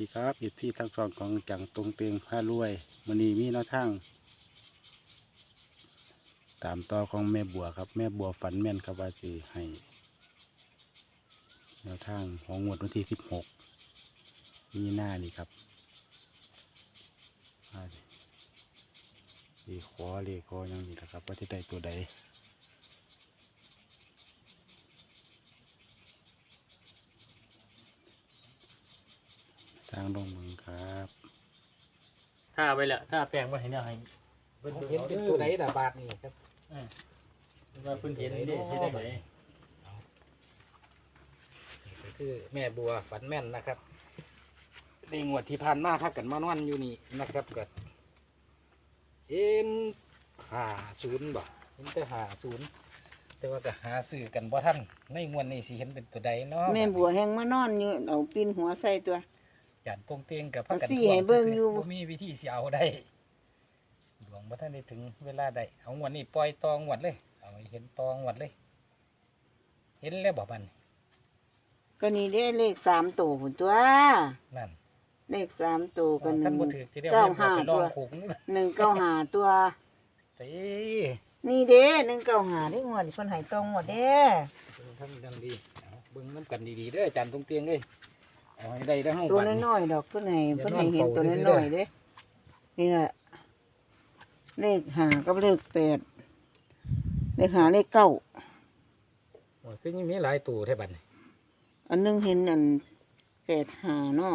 ดีครับอีที่ทั้งสองของจังตรงเตียงผ้ารวยมันนีมีแนวทาง ตามต่อของแม่บัวครับ แม่บัวฝันแม่นครับว่าสิให้ แนวทางของงวดวันที่สิบหกมีหน้านี่ครับดิเลขอเลขขอยังนี่แหละครับ ว่าจะได้ตัวใด ทางลงมือครับถ้าไปและถ้าแปลงไว้ให้เนี่ยให้เพิ่นเห็นเป็นตัวไหนล่ะบาทนี่ครับว่าเพิ่นเห็นเด้เห็นได้ไหนนี่ก็คือแม่บัวฝันแม่นนะครับในงวดที่ผ่านมาถ้ากันมานอนอยู่นี่นะครับก็เอ็นหาศูนย์บ่เห็นแต่หาศูนย์แต่ว่าก็หาสื่อกันบ่ท่านในงวดนี้สิเห็นเป็นตัวใดเนาะแม่บัวแห้งมานอนอยู่เอาปีนหัวใส่ตัว จานตรงเตียงกับพระกันเอาสิให้เบิ่งอยู่บ่มีวิธีสิเอาได้ดวงบ่ท่านได้ถึงเวลาใดเอางวดนี้ปล่อยตองวดเลย เอาให้เห็นตองวดเลย เห็นแล้วบ่บัดนก็นี่ได้เลขสามตัวผุนตัวนั่นเลขสามตัวกันหท่านึ่นงบ่ถือสิได้เก้าเอาห้าไปลองตัวขุงนี่นะหนึ่งเก้าหาตัวเต้นี่เด้หนึ่งเก้าหาได้งวดคนใหายตรงหมดเด้ทำดังดีเอาเบิ่งน้ำกันดีๆเด้ออาจารย์ตรงเตียงเอ้ย เอาให้ได้แล้วเฮาตัวบัดนี้น้อยๆดอกเพิ่นให้อย่าเพิ่นให้เห็นนอนตัวเฝ้าซื่อๆน้อยๆเด้นี่แหละเลขหากับเลขแปดเลขหาเลขเก้าโอ้ยคือยังมีหลายตัวแท้บัดนี้อันหนึงเห็นอันแปดหาเนาะ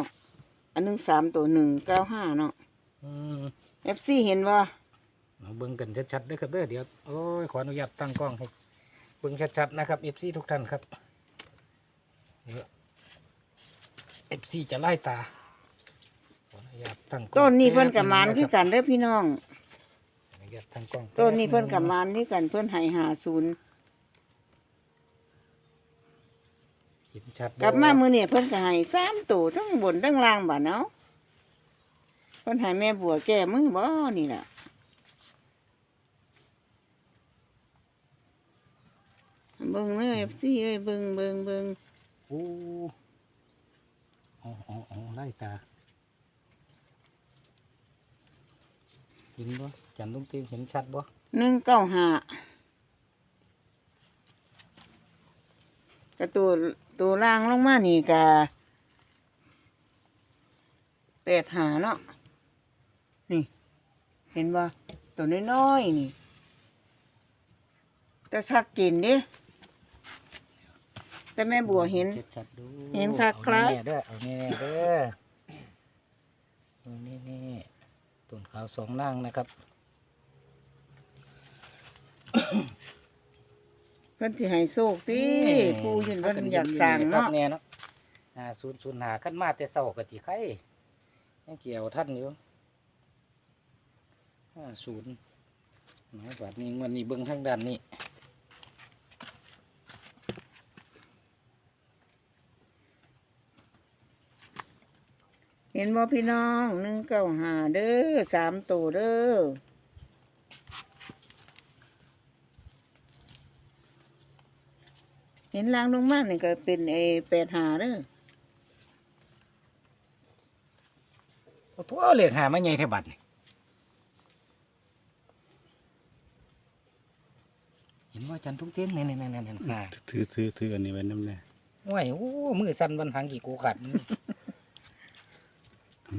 อันหนึงสามตัวหนึ่งเก้าห้าเนาะอืมเอฟซีเห็นว่าเอาเบิ่งกันชัดๆเด้อครับเด้อเดี๋ยวโอ้ยขออนุญาตตั้งกล้องให้เบิ่งชัดๆนะครับ FC ทุกท่านครับเดี๋ยว FC จะไล่ตาขออนุญาตตั้งกล้องต้นนี้เพิ่นกับมานแป๊บคือกันเด้อพี่น้อง ขออนุญาตตั้งกล้องต้นนี้เพิ่นกับมานคือกันเพิ่นให้หาศูนย์เห็นชัดบ่กลับมามื้อนี้เพิ่นก็ให้สามตัวทั้งบนทั้งล่างบัดเนาะเพิ่นให้แม่บัวแก้มือบ่นี่ล่ะเบิ่งเลยสิเอ้ยเบิ่งเบิ่งเบิ่งโอ้ อ๋ออ๋ออ๋อไล่ตาเห็นบ่จันตุ้งตีเห็นชัดบ่หนึ่งเก้าห้าก็ตัวตัวล่างลงมานี่ก็แปดหาเนาะนี่ เห็นบ่ตัวน้อยๆนี่ แต่ชักกินดิ แต่แม่บัวเห็น ชัดๆดูเห็นคักครับ เอาแน่ๆเด้อเอาแน่ๆเด้อเอาแน่ๆต้นขาวสองนางนะครับ เพิ่นสิให้โชคติผู้ยืนเพิ่นอยากสั่งเนาะ แน่เนาะอ่าศูนย์ศูนย์หาขั้นมาแต่เศร้ากะจิไข่ยังเกี่ยวท่านอยู่ห้าศูนย์หมายแบบนี้วันนี้เบิ้งทางด้านนี้ เห็นบ่พี่น้องหนึ่งเก้าห้าเด้อสามตัวเด้อเห็นลางลงมานี่ก็เป็นเอแปดหาเด้อโอ้ทั่วเหลือกหามาใหญ่แท่บัดนี่เห็นว่าจันทุกเต้นนี่นี่นี่นี่นี่น่ะถือถือถืออันนี้ไว้น้ำแน่โอ้ยโอ้มือสั่นบันหางกี่กูขัดมัน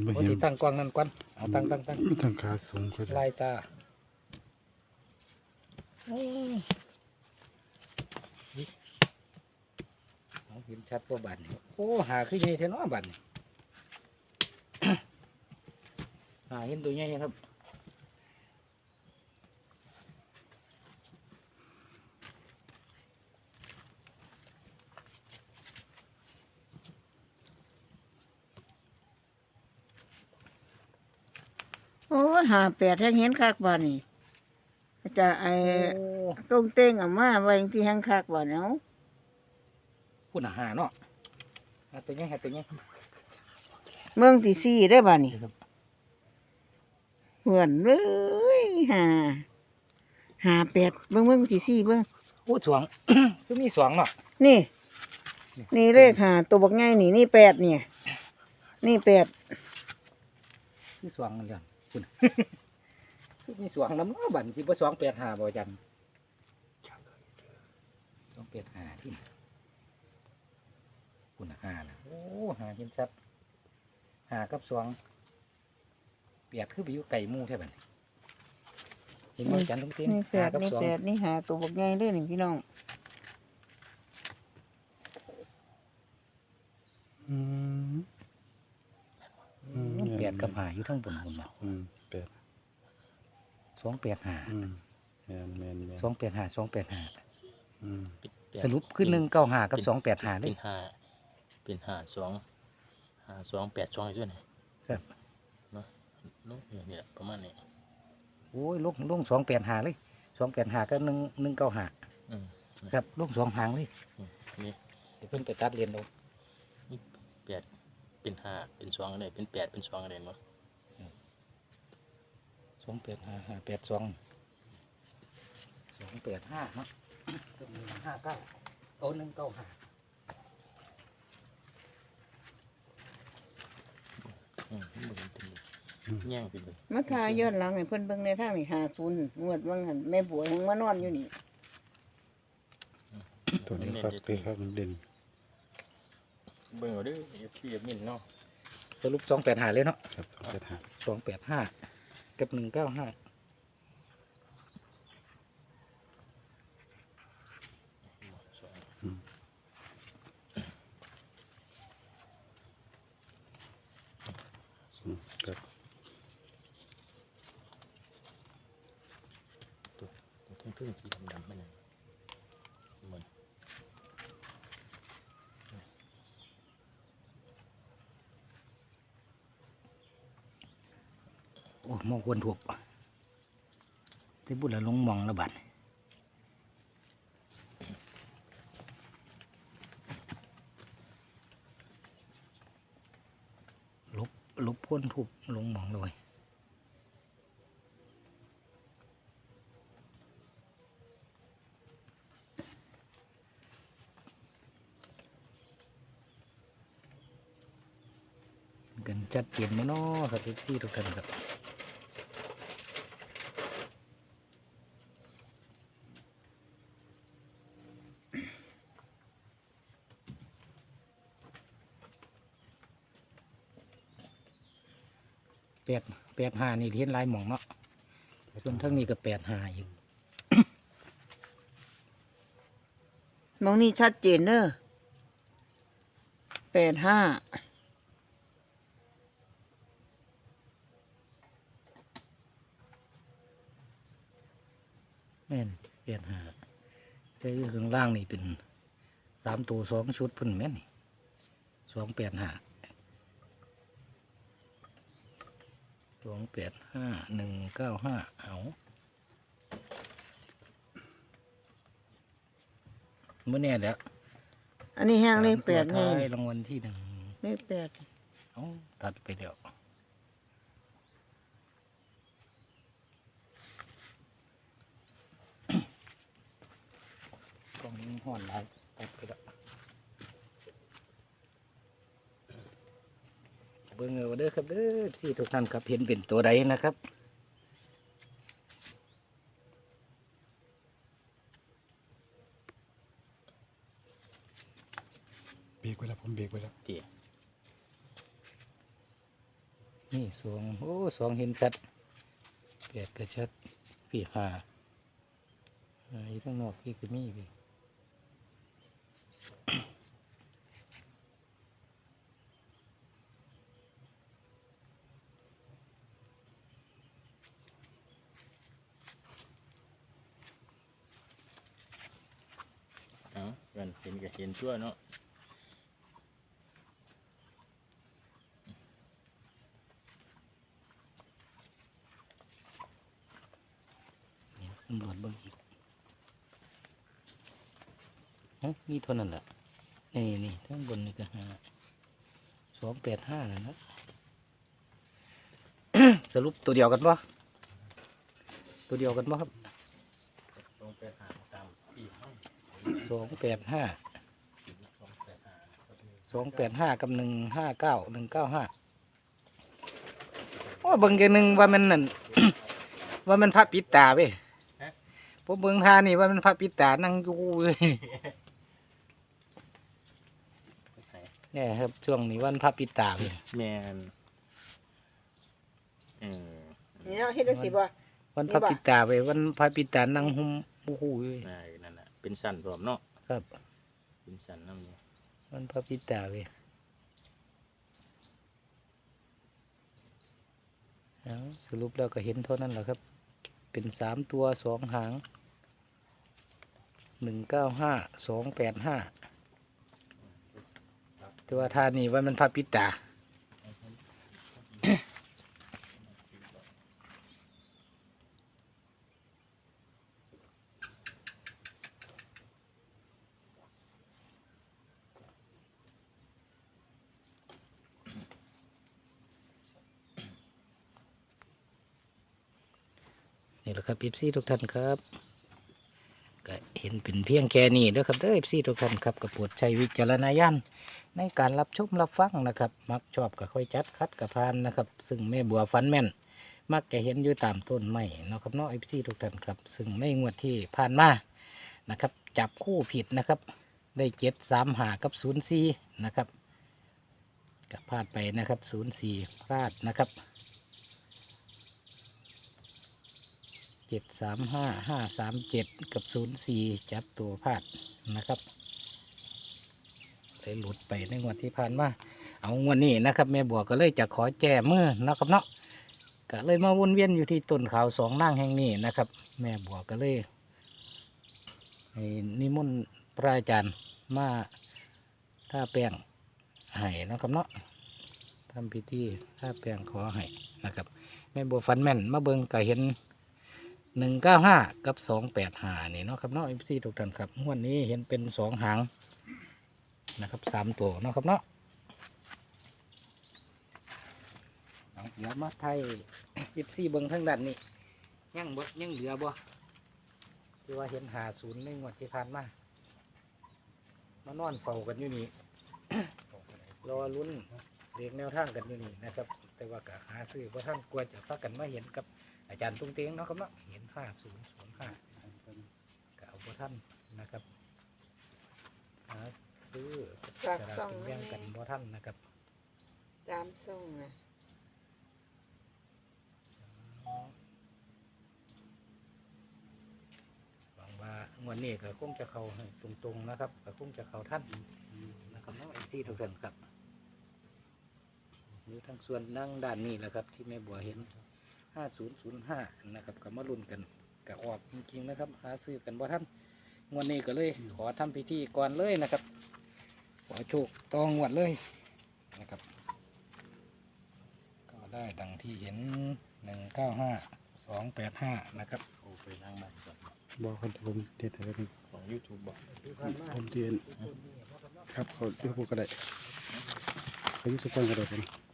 บ่โอ้เห็สินตั้งกล้องนั่นก่อนเอาตั้งตั้งตั้งมันต้องขาสูงก็ได้ลายตาโอ้ยเอาเห็นชัดตัวบัดนี่โอ้หาคือใหญ่เท่าน้อบัดนี่ หาเห็นตัวใหญ่ครับ ยหาแปดแห้งเห็นคักบ่นี่จะไอ้โอ้ต้งเต้งเออกมาไว้ที่แห้งคักบ่เนาะคุณอาหารเนาะหาตัวใหญ่หาตัวใหญ่เมืองที่สี่ได้อบ่นี่นี่ครับเหมือนเลยหาหาแปดเบิ่งเบิ่งที่สี่เบิ่งโอ้สวงคือมีสวงเนาะนี่ นี่เลขหาตัวบักง่ายนี่นี่แปดเนี่ย นี่แปดคือสว่างกันแล้ว คุณคือมีสว่างน้ำเนาะบันสิบ่สองแปดห้าบ่จันสองแปดห้าที่ไหนคุณห้านะโอ้หาเห็นชัดหากับสองเปียดคือไปอยู่ไก่หมู่แท้บัดนี้เห็นบ่จันทุกทีนี่แปหาดกับนี่สองแปดนี่หาตัวบักใหญ่เลยนี่พี่น้อง อืม อืม แปด กับหาอยู่ทั้งบนบนเนาะอืมแปดสองแปดห้าอืมแมนแมนแมนสองแปดห้าสองแปดห้าอืมสรุปคือหนึ่งเก้าห้ากับสองแปดห้าเลเป็ยนห้าเป็นห้าสองห้าสองแปดสองอีกด้วยนี่ครับเนาะเนาะเนี่ยเนี่ยประมาณนี้โอ้ยลงลงสองแปดห้าเลยสองแปดห้ากับหนึ่งหนึ่งเก้าห้าอืมครับลงสองหางเลยอืมนี่เดี๋ยวเพิ่นไปตัดเรียนเอาแปด เป็นห้าเป็นสองอะไรเป็นแปดเป็นสองอะไรเนาะสองแปดห้าห้าแปดสองสองแปดห้าเนาะกับหนึ่งห้าเก้าโอ้หนึ่งเก้าห้าอืมมันเป็นตัวแย่งไปเลยมาทาย้อนหลังให้เพิ่นเบิ่งในทางนี่หาศูนย์งวดว่างหันแม่บัวยังมานอนอยู่นี่ ตัวนี้ครับเลยครับเด่น เบิ่งเอาเด้อเอฟซีเอฟมินเนาะสรุปสองแปดห้าเลยเนาะครับสองแปดห้าสองแปดห้ากับหนึ่งเก้าห้าสองอืมครับทุ่งทุ่งสีดำดำๆมันน่ะเหมือน โอ้ มองควรถูกที่บุญละลงมองระบาดลบลบพ้นถูกลงมองเลยกันจัดเปลี่ยนไหมเนาะครับเอฟซีทุกท่านครับ แปดแปดห้านี่เห็นลายหมองเนาะส่วนทั้งนี้ก็แปดห้าอีกมองนี่ชัดเจนเด้อแปดห้าแม่นแปดห้าแต่อยู่ข้างล่างนี่เป็นสามตัวสองชุดเพิ่นแม่นนี่สองแปดห้าส องแปดห้าหนึ่งเก้าห้าเอาเมื่อแน่แล้วอันนี้แห้งเลขแปดไงสามตัวท้ายรางวัลที่หนึ่งเลขแปดเอาตัดไปเดี๋ยวกล่องนี้ห่อนแล้วตัดไปแล้ว เบิ่งเอาเด้อครับเด้อสี่ทุกท่านครับเห็นเป็นตัวใดนะครับ เบรกไว้แล้วผมเบรกไว้แล้วเตี๋ยนี่สองโอ้สองเห็นชัดแปดก็ชัดพี่ห้าอ่าอยู่ข้างนอกพี่ก็มีพี่ เอ้า กันเห็นก็เห็นชั่วเนาะนี่ตำรวจเบิ่งอีกเอ้ามีเท่านั้นแหละนี่นี่ทั้งบนนี่ก็ห้าสองแปดห้านะนะสรุปตัวเดียวกันปะตัวเดียวกันปะครับลงไปหาตามอีกห้องสองแปดห้าส องแปดห้าครับสองแปดห้ากับหนึ่งห้าเก้าหนึ่งเก้าห้าโอ้เบิ่งจังหนึงว่ามันนั่น ว่ามันพระปิดตาเว้ยผมเบิ่งท่านี่ว่ามันพระปิดตานั่งอยู่เลยเนี่ยครับช่วงนี้วันพระปิดตาเว้ยแมนเออนี่เนาะเฮ็ดจังซี่บ่วันพระปิดตาเว้ยวันพระปิดตานั่งหุ่มโอ้โหเว้ยนั่นนั่นน่ะเป็นสันรวมเนาะครับเป็นสันน้ำเนี่ย วันพระพิตาเว้ยสรุปแล้วก็เห็นเท่านั้นแหละครับ เป็นสามตัวสองหางหนึ่งเก้าห้าสองแปดห้าแต่ว่าท่านี่ว่ามันพระพิตา นี่แหละครับ เอฟซีทุกท่านครับก็เห็นเป็นเพียงแค่นี้ด้อครับเด้อเอฟซีทุกท่านครับก็โปรดใช้วิจารณญาณในการรับชมรับฟังนะครับ มักชอบก็ค่อยจัดคัดกับพานนะครับ ซึ่งแม่บัวฟันแม่น มักจะเห็นอยู่ตามต้นไม้นะครับเนาะเอฟซีทุกท่านครับ ซึ่งในงวดที่ผ่านมานะครับ จับคู่ผิดนะครับ ได้เจ็ดสามหากับศูนย์สี่นะครับก็พลาดไปนะครับศูนย์สี่พลาดนะครับ เจ็ดสามห้าห้าสามเจ็ดกับศูนย์สี่จับตัวพลาดนะครับเลยหลุดไปในงวดที่ผ่านมาเอางวดนี้นะครับแม่บัวก็เลยจะขอแจ้มือนะครับเนาะก็เลยมาวนเวียนอยู่ที่ต้นขาวสองนั่งแห่งนี้นะครับ แม่บัวก็เลยนิมนต์พระอาจารย์มาท่าแป้งให้นะครับเนาะทำพิธีท่าแป้งขอให้นะครับแม่บัวฟันแม่นมาเบิงก็เห็น หนึ่งเก้าห้ากับสองแปดหานี่เนาะครับเนาะเอฟซีทุกท่านครับงวดนี้เห็นเป็นสองหางนะครับสามตัวเนาะครับเนาะเดี๋ยวมาไทยเอฟซีเบิ้งทั้งด้านนี้ยังบ่ยังเหลือบ่ที่ว่าเห็นหาศูนย์ในงวดที่ผ่านมามานอนเฝ้ากันอยู่นี่รอลุ้นเรียงแนวทางกันอยู่นี่นะครับ แต่ว่าก็หาซื้อเพราะท่านกลัวจะพากันมาเห็นกับ อาจารย์ตุ้งเตียงเนาะครับเนาะเห็นห้าศูนย์ศูนย์ห้าก็เอาพวท่านนะครับหาซื้อสลากกินแบ่งกันบ่ท่านนะครับตามส่งนะหวังว่างวันนี้ก็คงจะเข้าให้ตรงๆนะครับก็คงจะเข้าท่านนะครับเนาะเอ็ซีทุกท่านครับอยู่ทางส่วนนั่งด้านนี้แหละครับ ที่แม่บัวเห็น 5005 นะครับก็มาลุ้นกันก็ออกจริงๆนะครับ หาซื้อกันบ่ท่านงวดนี้ก็เลย ขอทำพิธีก่อนเลยนะครับ ขอโชคตองงวดเลยนะครับ ก็ได้ดังที่เห็น 195 285 นะครับโอ้ไปล้างบ้านก่อนบอกคนผมเด็ดอะไรนี่ของยูทูบบอกผมเทียนครับเขายูทูบก็ได้เขายูทูบก็ได้ผมครับสี่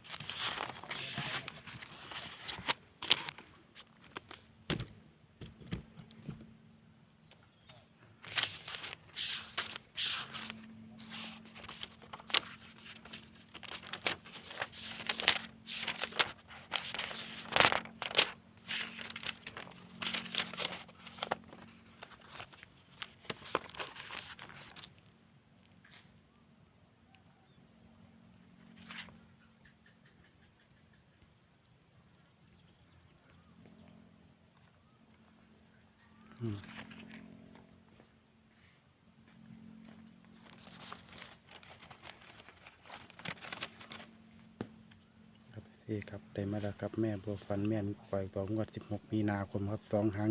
ครับได้มาแล้วครับแม่บัวฟันแม่นปล่อยต่องวด16 มีนาคมครับสองหาง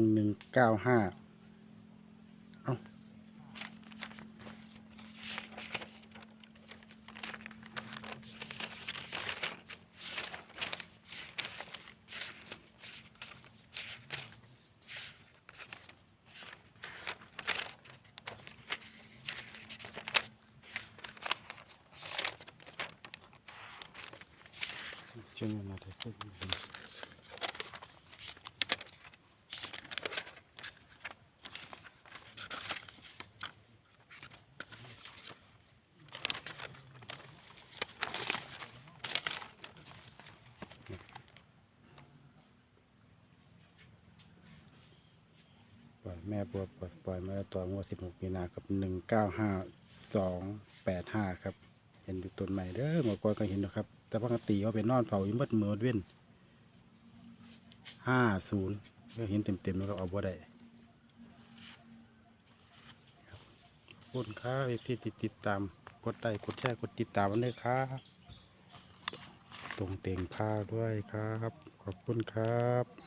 195 Чего надо? แม่ปัวปล่อยปล่อยมาตัวต่องวด16มีนากับหนึ่งเก้าห้าสองแปดห้าครับ เห็นอยู่ต้นใหม่เด้อหมวกอยก็เห็นนะครับ แต่ปกติเขาเป็นนอนเฝ้าอยู่มืดมือเว้น50ก็เห็นเต็มๆแล้วเอาบ่ได้ขอบคุณครับที่ติดตาม กดไลค์กดแชร์กดติดตามมันด้วยครับ ตรงเต็งผ้าด้วยครับ ขอบคุณครับ